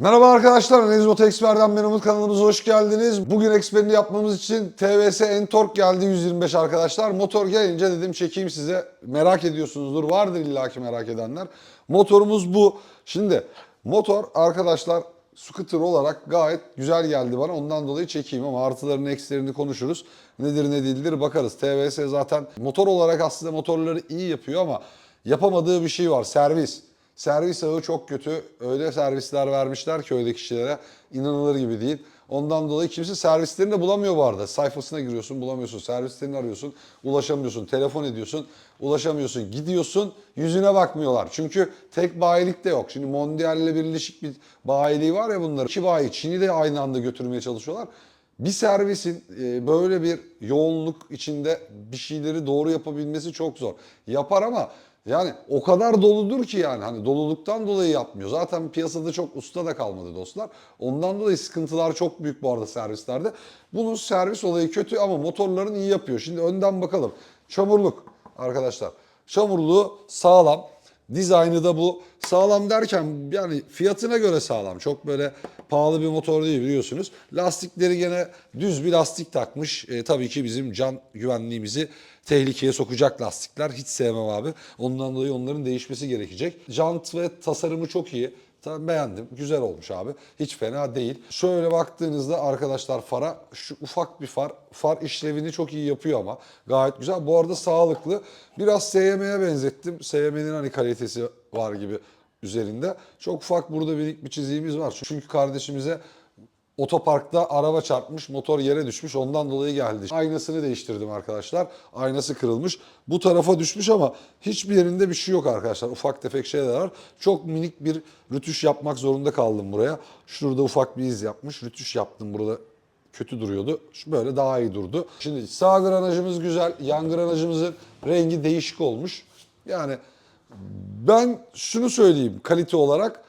Merhaba arkadaşlar, Nezmot Expert'den ben Umut kanalımıza hoş geldiniz. Bugün eksperini yapmamız için TVS Entork geldi 125 arkadaşlar. Motor gelince dedim çekeyim size. Merak ediyorsunuzdur, vardır illaki merak edenler. Motorumuz bu. Şimdi motor arkadaşlar scooter olarak gayet güzel geldi bana. Ondan dolayı çekeyim ama artılarını eksilerini konuşuruz. Nedir ne değildir bakarız. TVS zaten motor olarak aslında motorları iyi yapıyor ama yapamadığı bir şey var. Servis. Servis ağı çok kötü. Öyle servisler vermişler ki öyle kişilere inanılır gibi değil. Ondan dolayı kimse servislerini de bulamıyor bu arada. Sayfasına giriyorsun bulamıyorsun. Servislerini arıyorsun ulaşamıyorsun. Telefon ediyorsun ulaşamıyorsun. Gidiyorsun yüzüne bakmıyorlar. Çünkü tek bayilik de yok. Şimdi Mondial'le birleşik bir bayiliği var ya bunların. İki bayi Çin'i de aynı anda götürmeye çalışıyorlar. Bir servisin e, böyle bir yoğunluk içinde bir şeyleri doğru yapabilmesi çok zor. Yapar ama yani o kadar doludur ki yani hani doluluktan dolayı yapmıyor. Zaten piyasada çok usta da kalmadı dostlar. Ondan dolayı sıkıntılar çok büyük bu arada servislerde. Bunun servis olayı kötü ama motorların iyi yapıyor. Şimdi önden bakalım. Çamurluk arkadaşlar. Çamurluğu sağlam. Dizaynı da bu. Sağlam derken yani fiyatına göre sağlam. Çok böyle pahalı bir motor değil biliyorsunuz. Lastikleri gene düz bir lastik takmış. E, tabii ki bizim can güvenliğimizi tehlikeye sokacak lastikler. Hiç sevmem abi. Ondan dolayı onların değişmesi gerekecek. Jant ve tasarımı çok iyi. Tabii beğendim. Güzel olmuş abi. Hiç fena değil. Şöyle baktığınızda arkadaşlar fara şu ufak bir far. Far işlevini çok iyi yapıyor ama. Gayet güzel. Bu arada sağlıklı. Biraz SYM'ye benzettim. SYM'nin hani kalitesi var gibi üzerinde. Çok ufak burada bir, bir çiziğimiz var. Çünkü kardeşimize Otoparkta araba çarpmış, motor yere düşmüş. Ondan dolayı geldi. Aynasını değiştirdim arkadaşlar. Aynası kırılmış. Bu tarafa düşmüş ama hiçbir yerinde bir şey yok arkadaşlar. Ufak tefek şeyler var. Çok minik bir rütüş yapmak zorunda kaldım buraya. Şurada ufak bir iz yapmış. Rütüş yaptım burada. Kötü duruyordu. Şu böyle daha iyi durdu. Şimdi sağ granajımız güzel. Yan granajımızın rengi değişik olmuş. Yani ben şunu söyleyeyim kalite olarak.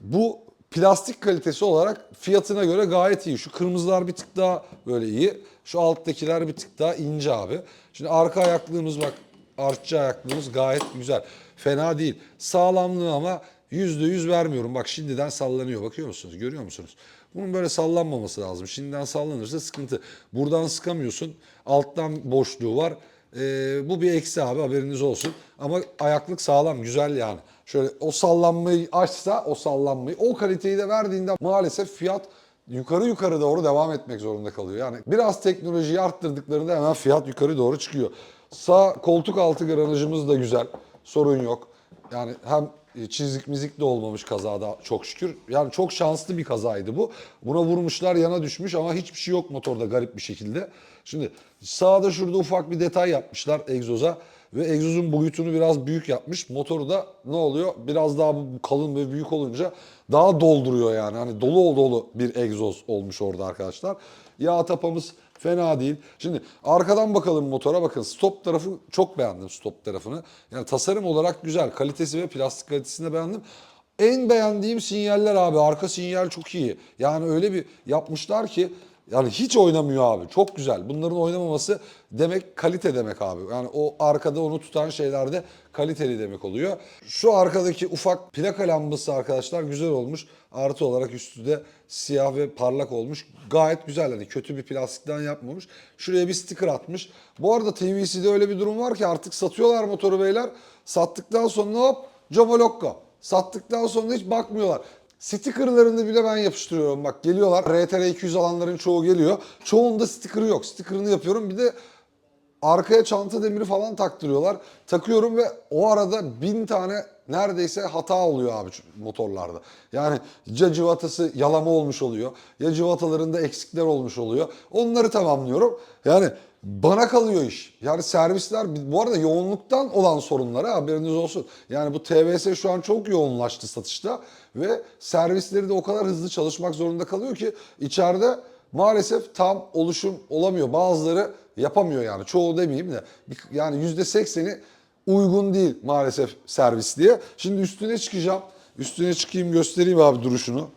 Bu plastik kalitesi olarak fiyatına göre gayet iyi. Şu kırmızılar bir tık daha böyle iyi. Şu alttakiler bir tık daha ince abi. Şimdi arka ayaklığımız bak artçı ayaklığımız gayet güzel. Fena değil. Sağlamlığı ama %100 vermiyorum. Bak şimdiden sallanıyor. Bakıyor musunuz? Görüyor musunuz? Bunun böyle sallanmaması lazım. Şimdiden sallanırsa sıkıntı. Buradan sıkamıyorsun. Alttan boşluğu var. Ee, bu bir eksi abi haberiniz olsun. Ama ayaklık sağlam güzel yani. Şöyle o sallanmayı açsa o sallanmayı o kaliteyi de verdiğinde maalesef fiyat yukarı yukarı doğru devam etmek zorunda kalıyor. Yani biraz teknolojiyi arttırdıklarında hemen fiyat yukarı doğru çıkıyor. Sağ koltuk altı granajımız da güzel. Sorun yok. Yani hem çizik mizik de olmamış kazada çok şükür. Yani çok şanslı bir kazaydı bu. Buna vurmuşlar yana düşmüş ama hiçbir şey yok motorda garip bir şekilde. Şimdi sağda şurada ufak bir detay yapmışlar egzoza ve egzozun boyutunu biraz büyük yapmış. Motoru da ne oluyor? Biraz daha bu kalın ve büyük olunca daha dolduruyor yani. Hani dolu dolu bir egzoz olmuş orada arkadaşlar. Yağ tapamız fena değil. Şimdi arkadan bakalım motora bakın. Stop tarafı çok beğendim stop tarafını. Yani tasarım olarak güzel. Kalitesi ve plastik kalitesini de beğendim. En beğendiğim sinyaller abi. Arka sinyal çok iyi. Yani öyle bir yapmışlar ki yani hiç oynamıyor abi. Çok güzel. Bunların oynamaması demek kalite demek abi. Yani o arkada onu tutan şeylerde kaliteli demek oluyor. Şu arkadaki ufak plaka lambası arkadaşlar güzel olmuş. Artı olarak üstü de siyah ve parlak olmuş. Gayet güzel. Hani kötü bir plastikten yapmamış. Şuraya bir sticker atmış. Bu arada TVC'de öyle bir durum var ki artık satıyorlar motoru beyler. Sattıktan sonra hop Jobolokko. Sattıktan sonra hiç bakmıyorlar. Stickerlarını bile ben yapıştırıyorum. Bak geliyorlar. RTR 200 alanların çoğu geliyor. Çoğunda sticker'ı yok. Sticker'ını yapıyorum. Bir de arkaya çanta demiri falan taktırıyorlar. Takıyorum ve o arada bin tane neredeyse hata oluyor abi motorlarda. Yani ya civatası yalama olmuş oluyor ya civatalarında eksikler olmuş oluyor. Onları tamamlıyorum. Yani bana kalıyor iş. Yani servisler bu arada yoğunluktan olan sorunlara haberiniz olsun. Yani bu TVS şu an çok yoğunlaştı satışta ve servisleri de o kadar hızlı çalışmak zorunda kalıyor ki içeride maalesef tam oluşum olamıyor. Bazıları yapamıyor yani. Çoğu demeyeyim de yani yüzde sekseni uygun değil maalesef servis diye. Şimdi üstüne çıkacağım. Üstüne çıkayım göstereyim abi duruşunu.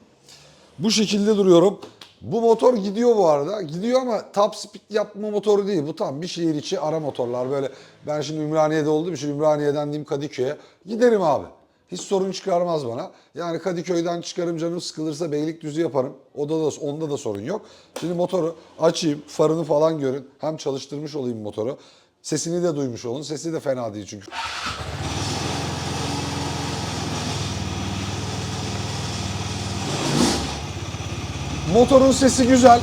Bu şekilde duruyorum. Bu motor gidiyor bu arada. Gidiyor ama top speed yapma motoru değil. Bu tam bir şehir içi ara motorlar. Böyle ben şimdi Ümraniye'de olduğum için Ümraniye'den diyeyim Kadıköy'e. Giderim abi. Hiç sorun çıkarmaz bana. Yani Kadıköy'den çıkarım canım sıkılırsa Beylikdüzü yaparım. Oda da, onda da sorun yok. Şimdi motoru açayım, farını falan görün. Hem çalıştırmış olayım motoru. Sesini de duymuş olun. Sesi de fena değil çünkü. Motorun sesi güzel.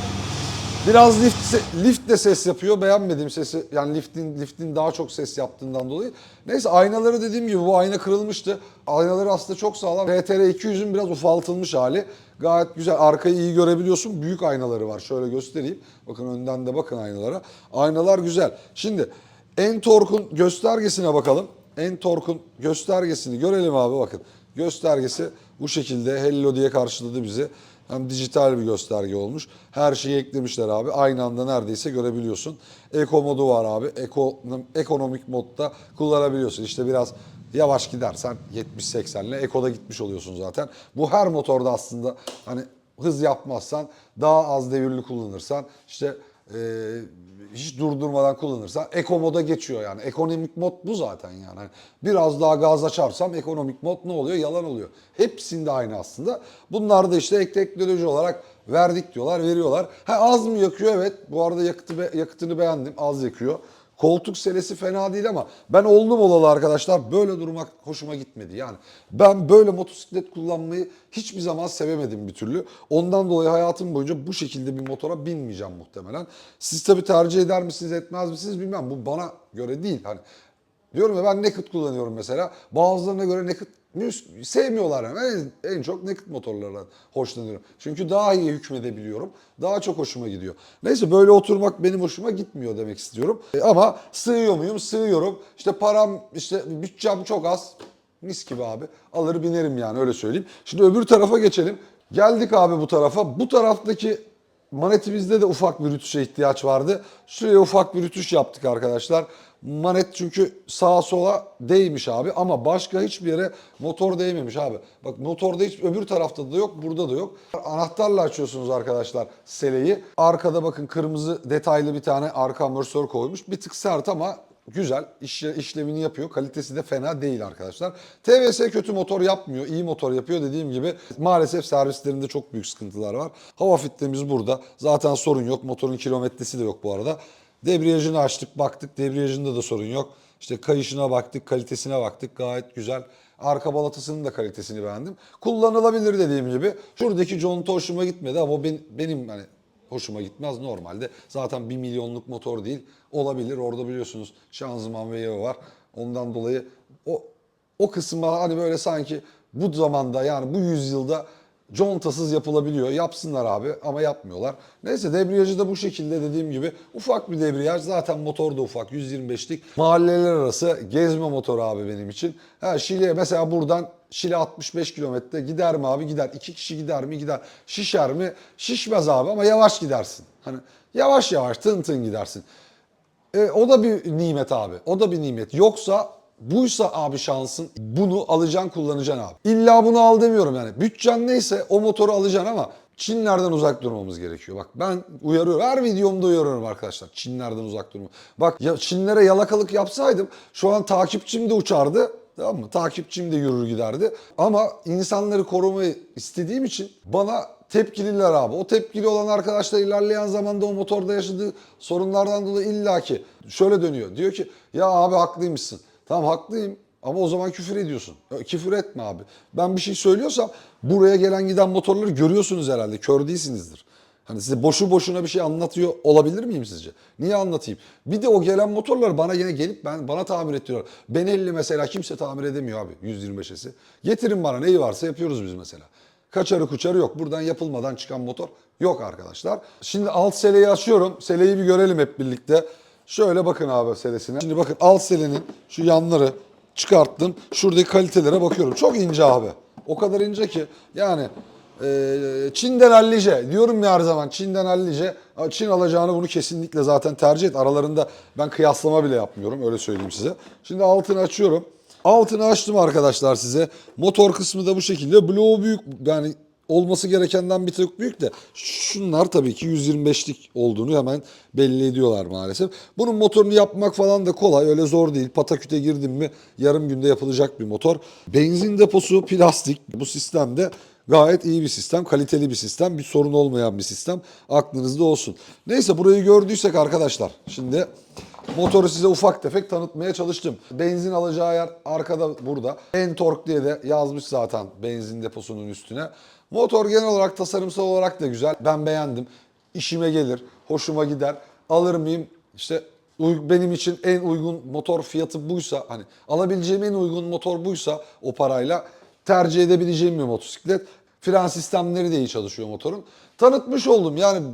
Biraz lift, lift de ses yapıyor. Beğenmediğim sesi. Yani liftin, liftin daha çok ses yaptığından dolayı. Neyse aynaları dediğim gibi bu ayna kırılmıştı. Aynaları aslında çok sağlam. RTR 200'ün biraz ufaltılmış hali. Gayet güzel. Arkayı iyi görebiliyorsun. Büyük aynaları var. Şöyle göstereyim. Bakın önden de bakın aynalara. Aynalar güzel. Şimdi Entork'un göstergesine bakalım. Entork'un göstergesini görelim abi bakın. Göstergesi bu şekilde Hello diye karşıladı bizi. Hem dijital bir gösterge olmuş. Her şeyi eklemişler abi. Aynı anda neredeyse görebiliyorsun. Eko modu var abi. Eko, ekonomik modda kullanabiliyorsun. İşte biraz yavaş gidersen 70-80 ile Eko'da gitmiş oluyorsun zaten. Bu her motorda aslında hani hız yapmazsan daha az devirli kullanırsan işte e, hiç durdurmadan kullanırsan eko moda geçiyor yani. Ekonomik mod bu zaten yani. Hani Biraz daha gaz açarsam ekonomik mod ne oluyor? Yalan oluyor. Hepsinde aynı aslında. Bunlar da işte ek teknoloji olarak verdik diyorlar, veriyorlar. Ha az mı yakıyor? Evet. Bu arada yakıtı be- yakıtını beğendim. Az yakıyor. Koltuk selesi fena değil ama ben oldum olalı arkadaşlar böyle durmak hoşuma gitmedi. Yani ben böyle motosiklet kullanmayı hiçbir zaman sevemedim bir türlü. Ondan dolayı hayatım boyunca bu şekilde bir motora binmeyeceğim muhtemelen. Siz tabii tercih eder misiniz etmez misiniz bilmem. Bu bana göre değil. Hani Diyorum ya ben naked kullanıyorum mesela. Bazılarına göre naked müs- sevmiyorlar yani. En, en çok naked motorlardan hoşlanıyorum. Çünkü daha iyi hükmedebiliyorum. Daha çok hoşuma gidiyor. Neyse böyle oturmak benim hoşuma gitmiyor demek istiyorum. E, ama sığıyor muyum? Sığıyorum. İşte param, işte bütçem çok az. Mis gibi abi. Alır binerim yani öyle söyleyeyim. Şimdi öbür tarafa geçelim. Geldik abi bu tarafa. Bu taraftaki Manetimizde de ufak bir rütuşa ihtiyaç vardı. Şuraya ufak bir rütuş yaptık arkadaşlar. Manet çünkü sağa sola değmiş abi ama başka hiçbir yere motor değmemiş abi. Bak motorda hiç öbür tarafta da yok, burada da yok. Anahtarla açıyorsunuz arkadaşlar seleyi. Arkada bakın kırmızı detaylı bir tane arka amortisör koymuş. Bir tık sert ama güzel işle, işlevini yapıyor. Kalitesi de fena değil arkadaşlar. TVS kötü motor yapmıyor. iyi motor yapıyor dediğim gibi. Maalesef servislerinde çok büyük sıkıntılar var. Hava filtremiz burada. Zaten sorun yok. Motorun kilometresi de yok bu arada. Debriyajını açtık baktık. Debriyajında da sorun yok. İşte kayışına baktık, kalitesine baktık. Gayet güzel. Arka balatasının da kalitesini beğendim. Kullanılabilir dediğim gibi. Şuradaki conta hoşuma gitmedi ama ben, benim hani hoşuma gitmez normalde. Zaten 1 milyonluk motor değil. Olabilir. Orada biliyorsunuz şanzıman ve yağı var. Ondan dolayı o o kısma hani böyle sanki bu zamanda yani bu yüzyılda contasız yapılabiliyor. Yapsınlar abi ama yapmıyorlar. Neyse debriyajı da bu şekilde dediğim gibi ufak bir debriyaj. Zaten motor da ufak 125'lik. Mahalleler arası gezme motoru abi benim için. Ha Şile'ye mesela buradan Şile 65 kilometre gider mi abi? Gider. İki kişi gider mi? Gider. Şişer mi? Şişmez abi ama yavaş gidersin. Hani yavaş yavaş tın tın gidersin. E, o da bir nimet abi. O da bir nimet. Yoksa buysa abi şansın bunu alacaksın kullanacaksın abi. İlla bunu al demiyorum yani. Bütçen neyse o motoru alacaksın ama Çinlerden uzak durmamız gerekiyor. Bak ben uyarıyorum. Her videomda uyarıyorum arkadaşlar. Çinlerden uzak durma. Bak ya Çinlere yalakalık yapsaydım şu an takipçim de uçardı. Tamam mı? Takipçim de yürür giderdi. Ama insanları korumayı istediğim için bana tepkililer abi. O tepkili olan arkadaşlar ilerleyen zamanda o motorda yaşadığı sorunlardan dolayı illaki şöyle dönüyor. Diyor ki ya abi haklıymışsın. Tamam haklıyım ama o zaman küfür ediyorsun. Küfür etme abi. Ben bir şey söylüyorsam buraya gelen giden motorları görüyorsunuz herhalde. Kör değilsinizdir. Hani size boşu boşuna bir şey anlatıyor olabilir miyim sizce? Niye anlatayım? Bir de o gelen motorlar bana yine gelip ben bana tamir ettiriyorlar. Benelli mesela kimse tamir edemiyor abi 125'esi. Getirin bana neyi varsa yapıyoruz biz mesela. Kaçarı kuçarı yok. Buradan yapılmadan çıkan motor yok arkadaşlar. Şimdi alt seleyi açıyorum. Seleyi bir görelim hep birlikte. Şöyle bakın abi selesine. Şimdi bakın alt selenin şu yanları çıkarttım. Şuradaki kalitelere bakıyorum. Çok ince abi. O kadar ince ki yani e, Çin'den hallice diyorum ya her zaman Çin'den hallice. Çin alacağını bunu kesinlikle zaten tercih et. Aralarında ben kıyaslama bile yapmıyorum öyle söyleyeyim size. Şimdi altını açıyorum. Altını açtım arkadaşlar size. Motor kısmı da bu şekilde. Bloğu büyük yani olması gerekenden bir tık büyük de şunlar tabii ki 125'lik olduğunu hemen belli ediyorlar maalesef. Bunun motorunu yapmak falan da kolay öyle zor değil. Pataküte girdim mi yarım günde yapılacak bir motor. Benzin deposu plastik bu sistemde gayet iyi bir sistem, kaliteli bir sistem, bir sorun olmayan bir sistem. Aklınızda olsun. Neyse burayı gördüysek arkadaşlar şimdi motoru size ufak tefek tanıtmaya çalıştım. Benzin alacağı yer arkada burada. Entork diye de yazmış zaten benzin deposunun üstüne. Motor genel olarak tasarımsal olarak da güzel. Ben beğendim. İşime gelir, hoşuma gider. Alır mıyım? İşte benim için en uygun motor fiyatı buysa hani alabileceğim en uygun motor buysa o parayla tercih edebileceğim bir motosiklet. Fren sistemleri de iyi çalışıyor motorun. Tanıtmış oldum yani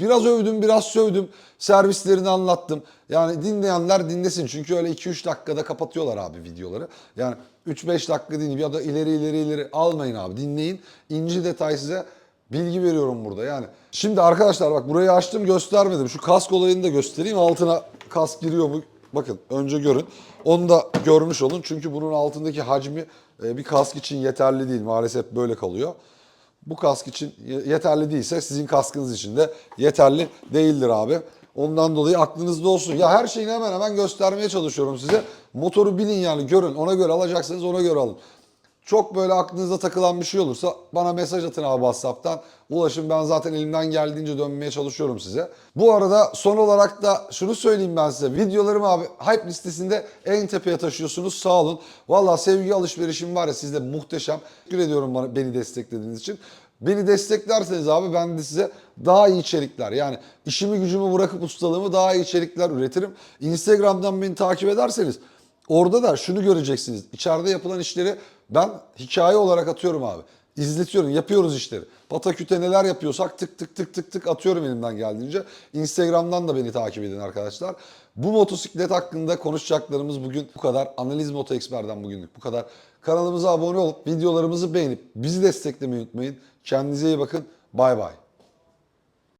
biraz övdüm biraz sövdüm servislerini anlattım. Yani dinleyenler dinlesin çünkü öyle 2-3 dakikada kapatıyorlar abi videoları. Yani 3-5 dakika dinleyip ya da ileri ileri ileri almayın abi dinleyin. İnci detay size bilgi veriyorum burada yani. Şimdi arkadaşlar bak burayı açtım göstermedim. Şu kask olayını da göstereyim altına kask giriyor mu? Bakın önce görün. Onu da görmüş olun çünkü bunun altındaki hacmi e, bir kask için yeterli değil. Maalesef böyle kalıyor. Bu kask için ye- yeterli değilse sizin kaskınız için de yeterli değildir abi. Ondan dolayı aklınızda olsun. Ya her şeyini hemen hemen göstermeye çalışıyorum size. Motoru bilin yani görün. Ona göre alacaksanız ona göre alın. Çok böyle aklınıza takılan bir şey olursa bana mesaj atın abi WhatsApp'tan. Ulaşın ben zaten elimden geldiğince dönmeye çalışıyorum size. Bu arada son olarak da şunu söyleyeyim ben size. Videolarımı abi hype listesinde en tepeye taşıyorsunuz. Sağ olun. Valla sevgi alışverişim var ya sizde muhteşem. Teşekkür ediyorum bana, beni desteklediğiniz için. Beni desteklerseniz abi ben de size daha iyi içerikler yani işimi gücümü bırakıp ustalığımı daha iyi içerikler üretirim. Instagram'dan beni takip ederseniz Orada da şunu göreceksiniz. İçeride yapılan işleri ben hikaye olarak atıyorum abi. İzletiyorum, yapıyoruz işleri. Pataküte neler yapıyorsak tık tık tık tık tık atıyorum elimden geldiğince. Instagram'dan da beni takip edin arkadaşlar. Bu motosiklet hakkında konuşacaklarımız bugün bu kadar. Analiz Moto Expert'den bugünlük bu kadar. Kanalımıza abone olup videolarımızı beğenip bizi desteklemeyi unutmayın. Kendinize iyi bakın. Bay bay.